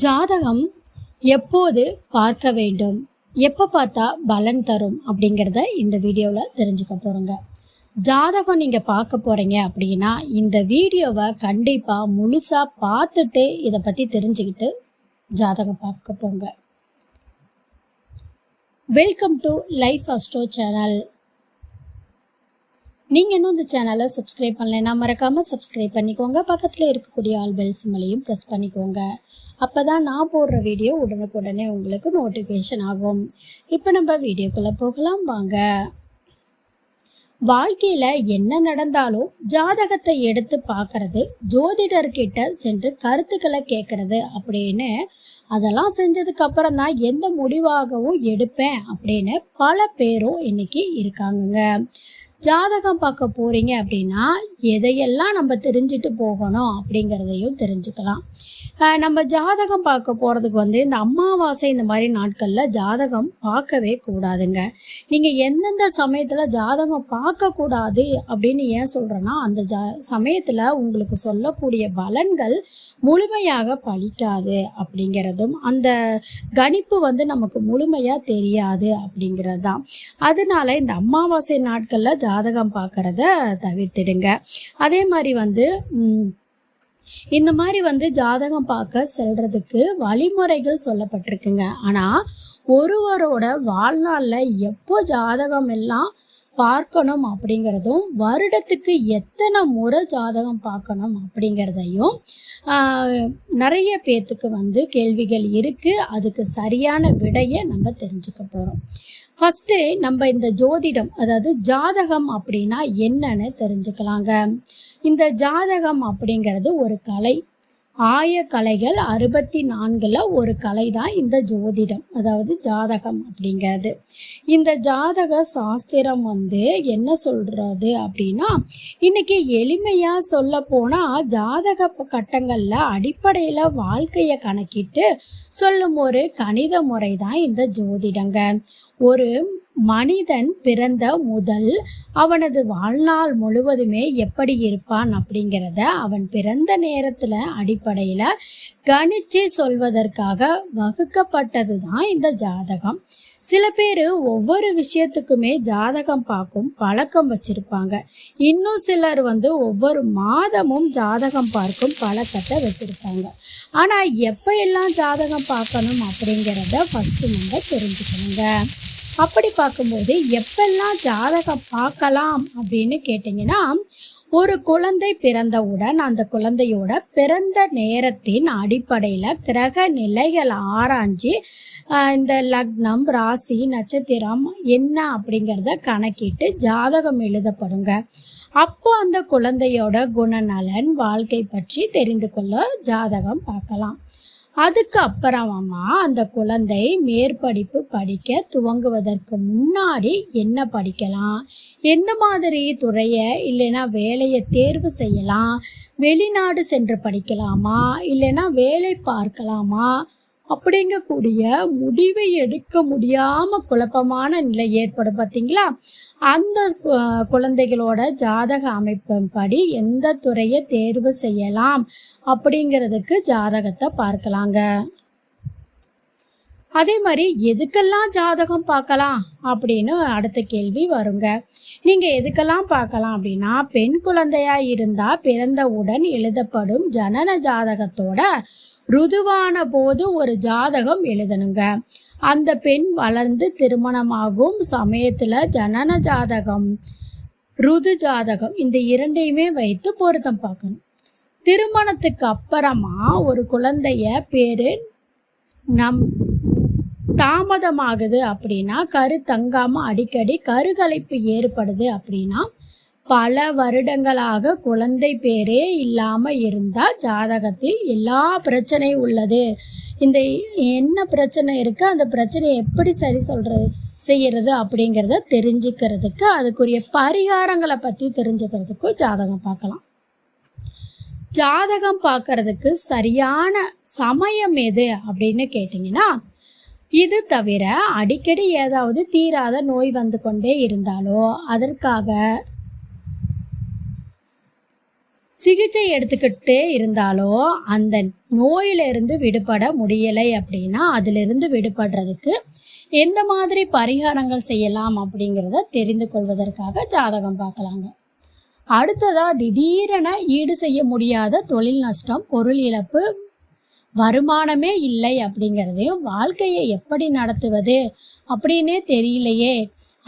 ஜாதகம் எப்போது பார்க்க வேண்டும்? எப்போ பார்த்தா பலன் தரும் அப்படிங்கிறத இந்த வீடியோவில் தெரிஞ்சுக்க போகிறோங்க ஜாதகம் நீங்கள் பார்க்க போகிறீங்க அப்படின்னா இந்த வீடியோவை கண்டிப்பாக முழுசாக பார்த்துட்டு இதை பற்றி தெரிஞ்சுக்கிட்டு ஜாதகம் பார்க்க போங்க. Welcome to life astro channel நீங்கள் இன்னும் இந்த சேனலை சப்ஸ்கிரைப் பண்ணலைன்னா மறக்காமல் சப்ஸ்கிரைப் பண்ணிக்கோங்க. பக்கத்தில் இருக்கக்கூடிய ஆல் பெல் சிம்மலையும் ப்ரெஸ் பண்ணிக்கோங்க. அப்போ தான் நான் போடுற வீடியோ உடனுக்குடனே உங்களுக்கு நோட்டிஃபிகேஷன் ஆகும். இப்போ நம்ம வீடியோக்குள்ளே போகலாம். வாங்க. வாழ்க்கையில் என்ன நடந்தாலும் ஜாதகத்தை எடுத்து பார்க்கறது ஜோதிடர்கிட்ட சென்று கருத்துக்களை கேட்கறது அப்படின்னு அதெல்லாம் செஞ்சதுக்கு அப்புறம் தான் எந்த முடிவாகவும் எடுப்பேன் அப்படின்னு பல பேரும் இன்னைக்கு இருக்காங்கங்க. ஜாதகம் பார்க்க போகிறீங்க அப்படின்னா எதையெல்லாம் நம்ம தெரிஞ்சுட்டு போகணும் அப்படிங்கிறதையும் தெரிஞ்சுக்கலாம். நம்ம ஜாதகம் பார்க்க போகிறதுக்கு வந்து இந்த அமாவாசை இந்த மாதிரி நாட்களில் ஜாதகம் பார்க்கவே கூடாதுங்க. நீங்கள் எந்தெந்த சமயத்தில் ஜாதகம் பார்க்கக்கூடாது அப்படின்னு ஏன் சொல்கிறேன்னா அந்த ஜா சமயத்தில் உங்களுக்கு சொல்லக்கூடிய பலன்கள் முழுமையாக பலிக்காது அப்படிங்கிறதும் அந்த கணிப்பு வந்து நமக்கு முழுமையாக தெரியாது அப்படிங்கிறது தான் அதனால இந்த அமாவாசை நாட்களில் ஜாதகம் பார்க்குறத தவிர்த்திடுங்க. அதே மாதிரி வந்து இந்த மாதிரி வந்து ஜாதகம் பார்க்க செல்றதுக்கு வழிமுறைகள் சொல்லப்பட்டிருக்குங்க. ஆனால் ஒருவரோட வாழ்நாளில் எப்போ ஜாதகம் எல்லாம் பார்க்கணும் அப்படிங்கிறதும் வருடத்துக்கு எத்தனை முறை ஜாதகம் பார்க்கணும் அப்படிங்கிறதையும் நிறைய பேர்த்துக்கு வந்து கேள்விகள் இருக்குது அதுக்கு சரியான விடையை நம்ம தெரிஞ்சுக்க போகிறோம் ஃபஸ்ட்டு நம்ம இந்த ஜோதிடம் அதாவது ஜாதகம் அப்படின்னா என்னன்னு தெரிஞ்சுக்கலாங்க. இந்த ஜாதகம் அப்படிங்கிறது ஒரு கலை. ஆய கலைகள் அறுபத்தி நான்கில் ஒரு கலை தான் இந்த ஜோதிடம் அதாவது ஜாதகம் அப்படிங்கிறது. இந்த ஜாதக சாஸ்திரம் வந்து என்ன சொல்கிறது அப்படின்னா இன்னைக்கு எளிமையாக சொல்ல போனால் ஜாதக கட்டங்களில் அடிப்படையில் வாழ்க்கையை கணக்கிட்டு சொல்லும் ஒரு கணித முறை தான் இந்த ஜோதிடங்க. ஒரு மனிதன் பிறந்த முதல் அவனது வாழ்நாள் முழுவதுமே எப்படி இருப்பான் அப்படிங்கிறத அவன் பிறந்த நேரத்தில் அடிப்படையில் கணிச்சு சொல்வதற்காக வகுக்கப்பட்டது தான் இந்த ஜாதகம். சில பேர் ஒவ்வொரு விஷயத்துக்குமே ஜாதகம் பார்க்கும் பழக்கம் வச்சிருப்பாங்க. இன்னும் சிலர் வந்து ஒவ்வொரு மாதமும் ஜாதகம் பார்க்கும் பழக்கத்தை வச்சுருப்பாங்க. ஆனால் எப்போ எல்லாம் ஜாதகம் பார்க்கணும் அப்படிங்கிறத ஃபஸ்ட்டு நம்ம தெரிஞ்சுக்கணுங்க. அப்படி பார்க்கும்போது எப்பெல்லாம் ஜாதகம் பார்க்கலாம் அப்படின்னு கேட்டிங்கன்னா ஒரு குழந்தை பிறந்தவுடன் அந்த குழந்தையோட பிறந்த நேரத்தின் அடிப்படையில் கிரக நிலைகளை ஆராய்ஞ்சி இந்த லக்னம் ராசி நட்சத்திரம் என்ன அப்படிங்கிறத கணக்கிட்டு ஜாதகம் எழுதப்படுங்க. அப்போ அந்த குழந்தையோட குணநலன் வாழ்க்கை பற்றி தெரிந்து கொள்ள ஜாதகம் பார்க்கலாம். அதுக்கு அப்புறமா அந்த குழந்தை மேற்படிப்பு படிக்க துவங்குவதற்கு முன்னாடி என்ன படிக்கலாம்? எந்த மாதிரி துறையை இல்லைன்னா வேலையை தேர்வு செய்யலாம்? வெளிநாடு சென்று படிக்கலாமா? இல்லைன்னா வேலை பார்க்கலாமா? அப்படிங்கக்கூடிய முடிவை எடுக்க முடியாம குழப்பமான நிலை ஏற்படும் பார்த்தீங்களா அந்த குழந்தைகளோட ஜாதக அமைப்பின்படி எந்த துறையை தேர்வு செய்யலாம் அப்படிங்கிறதுக்கு ஜாதகத்தை பார்க்கலாங்க. அதே மாதிரி எதுக்கெல்லாம் ஜாதகம் பார்க்கலாம் அப்படின்னு அடுத்த கேள்வி வருங்க. நீங்கள் எதுக்கெல்லாம் பார்க்கலாம் அப்படின்னா பெண் குழந்தையா இருந்தால் பிறந்தவுடன் எழுதப்படும் ஜனன ஜாதகத்தோட ருதுவான போது ஒரு ஜாதகம் எழுதணுங்க. அந்த பெண் வளர்ந்து திருமணமாகும் சமயத்தில் ஜனன ஜாதகம் ருது ஜாதகம் இந்த இரண்டையுமே வைத்து பொருத்தம் பார்க்கணும். திருமணத்துக்கு அப்புறமா ஒரு குழந்தைய பேரு நம் தாமதமாகுது அப்படின்னா கரு தங்காமல் அடிக்கடி கருகலைப்பு ஏற்படுது அப்படின்னா பல வருடங்களாக குழந்தை பேரே இல்லாமல் இருந்தால் ஜாதகத்தில் எல்லா பிரச்சனையும் உள்ளது. இந்த என்ன பிரச்சனை இருக்கு? அந்த பிரச்சனையை எப்படி சரி சொல்றது செய்யறது அப்படிங்கிறத தெரிஞ்சுக்கிறதுக்கு அதுக்குரிய பரிகாரங்களை பற்றி தெரிஞ்சுக்கிறதுக்கும் ஜாதகம் பார்க்கலாம். ஜாதகம் பார்க்கறதுக்கு சரியான சமயம் எது அப்படின்னு கேட்டிங்கன்னா இது தவிர அடிக்கடி ஏதாவது தீராத நோய் வந்து கொண்டே இருந்தாலோ அதற்காக சிகிச்சை எடுத்துக்கிட்டே இருந்தாலோ அந்த நோயிலிருந்து விடுபட முடியலை அப்படின்னா அதிலிருந்து விடுபடுறதுக்கு எந்த மாதிரி பரிகாரங்கள் செய்யலாம் அப்படிங்கிறத தெரிந்து கொள்வதற்காக ஜாதகம் பார்க்கலாங்க. அடுத்ததா திடீரென ஈடு செய்ய முடியாத தொழில் நஷ்டம் பொருள் இழப்பு வருமானமே இல்லை அப்படிங்கிறதையும் வாழ்க்கையை எப்படி நடத்துவது அப்படின்னே தெரியலையே.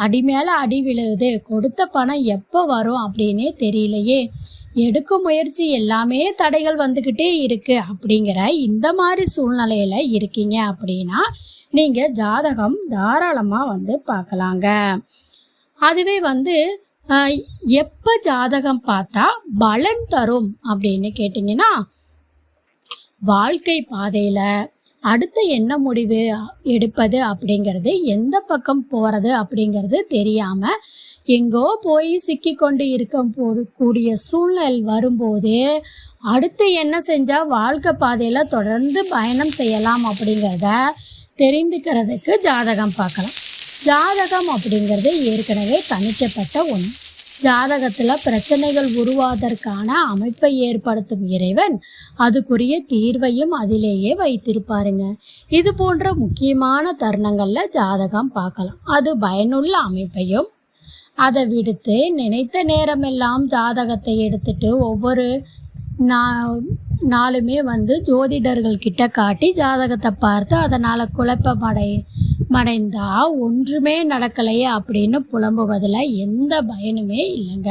அடி மேலே அடி விழுகுது கொடுத்த பணம் எப்போ வரும் அப்படின்னே தெரியலையே. எடுக்கும் முயற்சி எல்லாமே தடைகள் வந்துக்கிட்டே இருக்கு அப்படிங்கிற இந்த மாதிரி சூழ்நிலையில் இருக்கீங்க அப்படின்னா நீங்கள் ஜாதகம் தாராளமாக வந்து பார்க்கலாங்க. அதுவே வந்து எப்போ ஜாதகம் பார்த்தா பலன் தரும் அப்படின்னு கேட்டிங்கன்னா வாழ்க்கை பாதையில் அடுத்து என்ன முடிவு எடுப்பது அப்படிங்கிறது எந்த பக்கம் போகிறது அப்படிங்கிறது தெரியாமல் எங்கோ போய் சிக்கி கொண்டு இருக்க போ- கூடிய சூழ்நிலை வரும்போது அடுத்து என்ன செஞ்சால் வாழ்க்கை பாதையில் தொடர்ந்து பயணம் செய்யலாம் அப்படிங்கிறத தெரிந்துக்கிறதுக்கு ஜாதகம் பார்க்கலாம். ஜாதகம் அப்படிங்கிறது ஏற்கனவே தணிக்கப்பட்ட ஒன்று. ஜாதகத்தில் பிரச்சனைகள் உருவாவதற்கான அமைப்பை ஏற்படுத்தும் இறைவன் அதுக்குரிய தீர்வையும் அதிலேயே வைத்திருப்பாருங்க. இது போன்ற முக்கியமான தருணங்களில் ஜாதகம் பார்க்கலாம். அது பயனுள்ள அமைப்பையும் அதை விடுத்து நினைத்த நேரமெல்லாம் ஜாதகத்தை எடுத்துட்டு ஒவ்வொரு நான் நாளுமே வந்து ஜோதிடர்கள் கிட்ட காட்டி ஜாதகத்தை பார்த்து அதனால் குழப்பமடை மடைந்தா ஒன்றுமே நடக்கலையே அப்படின்னு புலம்புவதில் எந்த பயனுமே இல்லைங்க.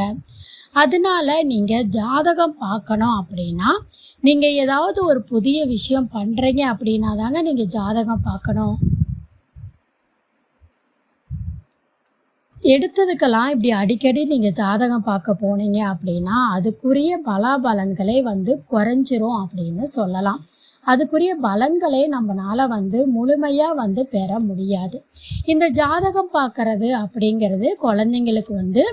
அதனால நீங்கள் ஜாதகம் பார்க்கணும் அப்படின்னா நீங்கள் ஏதாவது ஒரு புதிய விஷயம் பண்ணுறீங்க அப்படின்னா தாங்க நீங்கள் ஜாதகம் பார்க்கணும். எடுத்ததுக்கெல்லாம் இப்படி அடிக்கடி நீங்கள் ஜாதகம் பார்க்க போனீங்க அப்படின்னா அதுக்குரிய பலாபலன்களே வந்து குறைஞ்சிரும் அப்படின்னு சொல்லலாம். அதுக்குரிய பலன்களை நம்மளால் வந்து முழுமையாக வந்து பெற முடியாது. இந்த ஜாதகம் பார்க்கறது அப்படிங்கிறது குழந்தைங்களுக்கு வந்து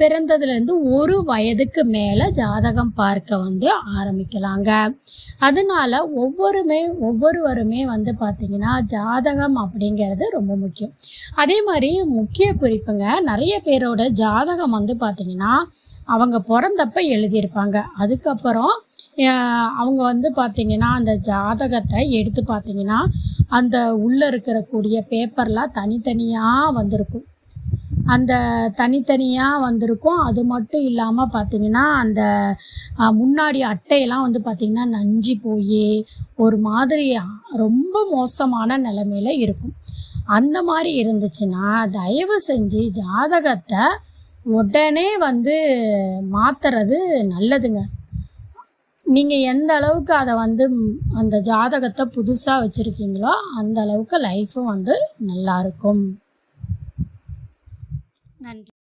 பிறந்ததுலேருந்து ஒரு வயதுக்கு மேலே ஜாதகம் பார்க்க வந்து ஆரம்பிக்கலாங்க. அதனால ஒவ்வொருமே ஒவ்வொருவருமே வந்து பார்த்திங்கன்னா ஜாதகம் அப்படிங்கிறது ரொம்ப முக்கியம். அதே மாதிரி முக்கிய குறிப்புங்க நிறைய பேரோட ஜாதகம் வந்து பார்த்திங்கன்னா அவங்க பிறந்தப்ப எழுதியிருப்பாங்க. அதுக்கப்புறம் அவங்க வந்து பார்த்திங்கன்னா அந்த ஜாதகத்தை எடுத்து பார்த்திங்கன்னா அந்த உள்ளே இருக்கிறக்கூடிய பேப்பர்லாம் தனித்தனியாக வந்திருக்கும். அந்த தனித்தனியாக வந்திருக்கும். அது மட்டும் இல்லாமல் பார்த்திங்கன்னா அந்த முன்னாடி அட்டையெல்லாம் வந்து பார்த்திங்கன்னா நஞ்சு போய் ஒரு மாதிரி ரொம்ப மோசமான நிலமையில இருக்கும். அந்த மாதிரி இருந்துச்சுன்னா தயவு செஞ்சு ஜாதகத்தை உடனே வந்து மாற்றுறது நல்லதுங்க. நீங்கள் எந்த அளவுக்கு அதை வந்து அந்த ஜாதகத்தை புதுசாக வச்சுருக்கீங்களோ அந்த அளவுக்கு லைஃப்பும் வந்து நல்லாயிருக்கும் நன்றி.